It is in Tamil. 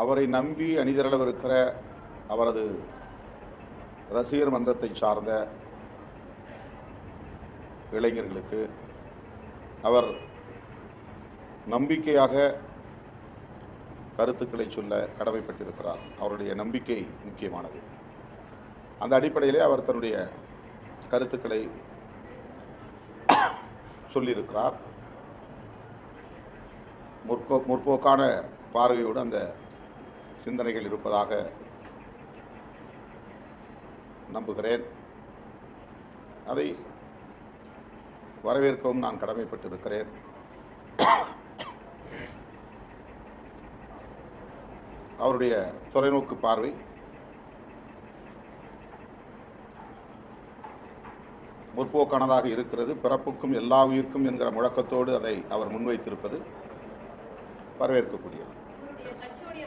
அவரை நம்பி அணிதிரளவிருக்கிற அவரது ரசிகர் மன்றத்தை சார்ந்த இளைஞர்களுக்கு அவர் நம்பிக்கையாக கருத்துக்களை சொல்ல கடமைப்பட்டிருக்கிறார். அவருடைய நம்பிக்கை முக்கியமானது. அந்த அடிப்படையிலே அவர் தன்னுடைய கருத்துக்களை சொல்லியிருக்கிறார். முற்போ முற்போக்கான பார்வையோடு அந்த சிந்தனைகள் இருப்பதாக நம்புகிறேன். அதை வரவேற்கவும் நான் கடமைப்பட்டிருக்கிறேன். அவருடைய தொலைநோக்கு பார்வை முற்போக்கானதாக இருக்கிறது. பிறப்புக்கும் எல்லா உயிர்க்கும் என்கிற முழக்கத்தோடு அதை அவர் முன்வைத்திருப்பது வரவேற்கக்கூடியது.